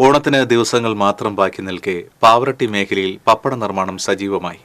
ഓണത്തിന് ദിവസങ്ങൾ മാത്രം ബാക്കി നിൽക്കെ പാവറട്ടി മേഖലയിൽ പപ്പട നിർമ്മാണം സജീവമായി.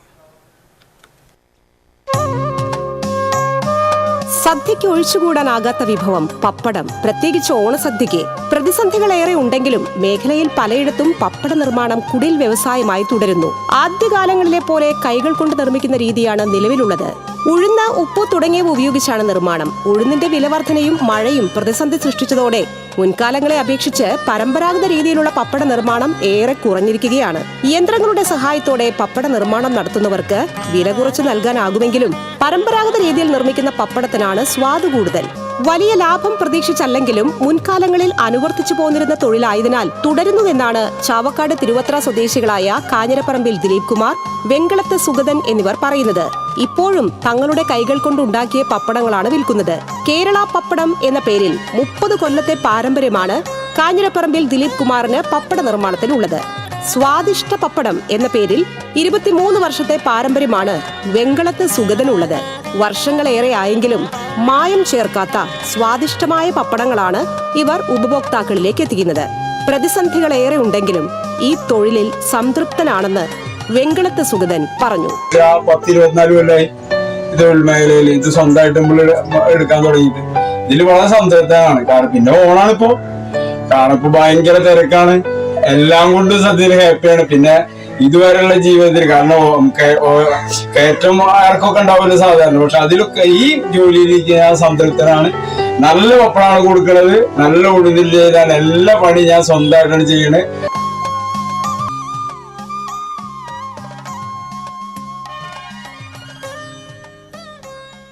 സദ്യയ്ക്ക് ഒഴിച്ചുകൂടാനാകാത്ത വിഭവം പപ്പടം. പ്രത്യേകിച്ച് ഓണസദ്യയ്ക്ക് പ്രതിസന്ധികളേറെ ഉണ്ടെങ്കിലും മേഖലയിൽ പലയിടത്തും പപ്പട നിർമ്മാണം കുടിൽ വ്യവസായമായി തുടരുന്നു. ആദ്യകാലങ്ങളിലെ പോലെ കൈകൾ കൊണ്ട് നിർമ്മിക്കുന്ന രീതിയാണ് നിലവിലുള്ളത്. ഉഴുന്ന ഉപ്പ് തുടങ്ങിയവ ഉപയോഗിച്ചാണ് നിർമ്മാണം. ഉഴുന്നിന്റെ വിലവർദ്ധനയും മഴയും പ്രതിസന്ധി സൃഷ്ടിച്ചതോടെ മുൻകാലങ്ങളെ അപേക്ഷിച്ച് പരമ്പരാഗത രീതിയിലുള്ള പപ്പട നിർമ്മാണം ഏറെ കുറഞ്ഞിരിക്കുകയാണ്. യന്ത്രങ്ങളുടെ സഹായത്തോടെ പപ്പട നിർമ്മാണം നടത്തുന്നവർക്ക് വില കുറച്ച് നൽകാനാകുമെങ്കിലും പരമ്പരാഗത രീതിയിൽ നിർമ്മിക്കുന്ന പപ്പടത്തിനാണ് സ്വാദ് കൂടുതൽ. വലിയ ലാഭം പ്രതീക്ഷിച്ചല്ലെങ്കിലും മുൻകാലങ്ങളിൽ അനുവർത്തിച്ചു പോന്നിരുന്ന തൊഴിലായതിനാൽ തുടരുന്നുവെന്നാണ് ചാവക്കാട് തിരുവത്ര സ്വദേശികളായ കാഞ്ഞിരപ്പറമ്പിൽ ദിലീപ് കുമാർ വെങ്കളത്ത് സുഗതൻ എന്നിവർ പറയുന്നത്. ഇപ്പോഴും തങ്ങളുടെ കൈകൾ കൊണ്ടുണ്ടാക്കിയ പപ്പടങ്ങളാണ് വിൽക്കുന്നത്. കേരള പപ്പടം എന്ന പേരിൽ മുപ്പത് കൊല്ലത്തെ പാരമ്പര്യമാണ് കാഞ്ഞിരപ്പറമ്പിൽ ദിലീപ് കുമാറിന് പപ്പട നിർമ്മാണത്തിലുള്ളത് സ്വാദിഷ്ട പപ്പടം എന്ന പേരിൽ ഇരുപത്തിമൂന്ന് വർഷത്തെ പാരമ്പര്യമാണ് വെങ്കളത്ത് സുഗതനുള്ളത്. വർഷങ്ങളേറെ ആയെങ്കിലും മായം ചേർക്കാത്ത സ്വാദിഷ്ടമായ പപ്പടങ്ങളാണ് ഇവർ ഉപഭോക്താക്കളിലേക്ക് എത്തിക്കുന്നത്. പ്രതിസന്ധികളേറെ ഉണ്ടെങ്കിലും ഈ തൊഴിലിൽ സംതൃപ്തനാണെന്ന് വെങ്കളത്ത് സുഗതൻ പറഞ്ഞു. ഇത് മേഖലയിൽ ഇത് സ്വന്തമായിട്ട് നമ്മൾ എടുക്കാൻ തുടങ്ങിയിട്ട് ഇതിൽ വളരെ സംതൃപ്തനാണ്. കാരണം പിന്നെ ഓണാണ് ഇപ്പോ കാരണം ഇപ്പൊ ഭയങ്കര തിരക്കാണ്. എല്ലാം കൊണ്ടും സദ്യയിൽ ഹാപ്പിയാണ് പിന്നെ ഇതുവരെയുള്ള ജീവിതത്തിൽ കാരണം കയറ്റം ആർക്കൊക്കെ ഉണ്ടാവില്ല സാധാരണ. പക്ഷെ അതിലൊക്കെ ഈ ജോലിയിലേക്ക് ഞാൻ സംതൃപ്തനാണ്. നല്ല പപ്പടാണ് കൊടുക്കുന്നത് നല്ല ഉഴുതിൽ ചെയ്താൽ എല്ലാ പണി ഞാൻ സ്വന്തമായിട്ടാണ് ചെയ്യണത്